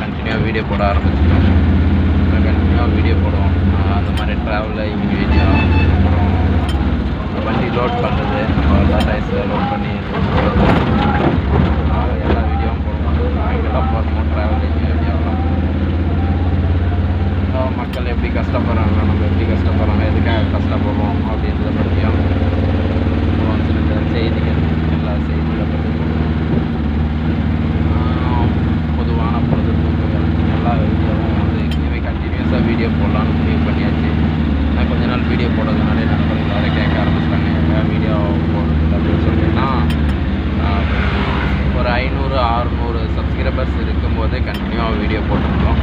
கண்டினியூவாக வீடியோ போட ஆரம்பிச்சிட்டோம். கண்டினியூவாக வீடியோ போடுவோம். அந்த மாதிரி ட்ராவலிங் வீடியோ அப்புறம் வண்டி லோட் பண்ணுறது நம்ம டாடா லோட் பண்ணி எல்லா வீடியோவும் போடுவோம். நாங்கள்லாம் போடுவோம் ட்ராவலிங் வீடியோலாம் மக்கள் எப்படி கஷ்டப்படுறாங்க நம்ம எப்படி கஷ்டப்படுறாங்க எதுக்காக கஷ்டப்படுறோம் அப்படின்றத பற்றியும் அப்புறம் சில சில செய்திகள் எல்லா செய்திகளை பற்றி போடுவோம் ஆஹ் பொதுவான பொழுதுபோக்குகள் எல்லா வீடியோவும் வந்து இனிமேல் கண்டினியூஸாக வீடியோ போடலான்னு முடிவு பண்ணியாச்சு நான் கொஞ்ச நாள் வீடியோ போடுறதுனால நண்பர்கள் வேறு கேட்க ஆரம்பிச்சிட்டாங்க ஏன் வீடியோ போடுறது அப்படின்னு சொல்லிட்டுனா ஒரு ஐநூறு அறுநூறு சப்ஸ்கிரைபர்ஸ் இருக்கும்போதே கண்டினியூவாக வீடியோ போட்டிருந்தோம்.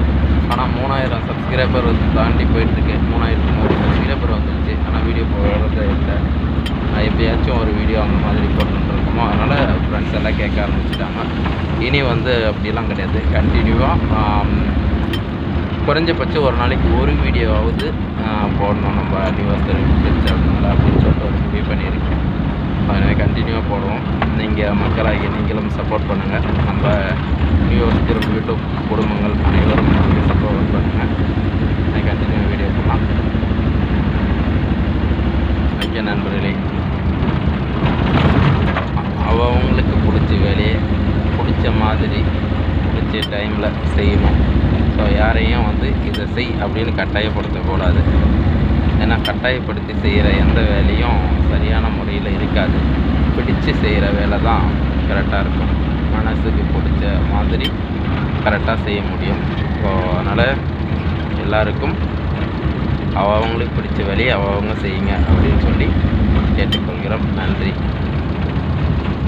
ஆனால் மூணாயிரம் சப்ஸ்கிரைபர் வந்து தாண்டி போயிட்டுருக்கு. மூணாயிரத்து நூறு சப்ஸ்கிரைபர் வந்துருச்சு. ஆனால் வீடியோ போடுறதே இல்லை. நான் எப்பயாச்சும் ஒரு வீடியோ அந்த மாதிரி போட்டுருக்கோமோ அதனால் ஃப்ரெண்ட்ஸ் எல்லாம் கேட்க ஆரம்பிச்சிட்டாங்க. இனி வந்து அப்படிலாம் கிடையாது. கண்டினியூவாக குறைஞ்சபட்சம் ஒரு நாளைக்கு ஒரு வீடியோவாவது போடணும். நம்ம நியூஸ் தெரிவிச்சிருந்தால அப்படின்னு சொல்லிட்டு ஒரு முடிவு பண்ணியிருக்கேன் அதனால் கண்டினியூவாக நீங்கள் மக்களாகி நீங்களும் சப்போர்ட் பண்ணுங்கள் நம்ம நியூஸ் திரும்ப யூடியூப் குடும்பங்கள் அனைவரும் சப்போர்ட் பண்ணுங்கள் கண்டினியூ வீடியோ போடலாம் ஓகே நண்பர்களே. அவங்களுக்கு பிடிச்ச வேலையை பிடிச்ச மாதிரி பிடிச்ச டைமில் செய்யணும். ஸோ யாரையும் வந்து இதை செய் அப்படின்னு கட்டாயப்படுத்தக்கூடாது ஏன்னா கட்டாயப்படுத்தி செய்கிற எந்த வேலையும் சரியான முறையில் இருக்காது. பிடிச்சு செய்கிற வேலை தான் கரெக்டாக இருக்கும். மனசுக்கு பிடிச்ச மாதிரி கரெக்டாக செய்ய முடியும். ஸோ அதனால் எல்லாருக்கும் அவங்களுக்கு பிடிச்ச வேலையை அவங்க செய்யுங்க அப்படின்னு சொல்லி கேட்டுக்கொள்கிறோம். நன்றி.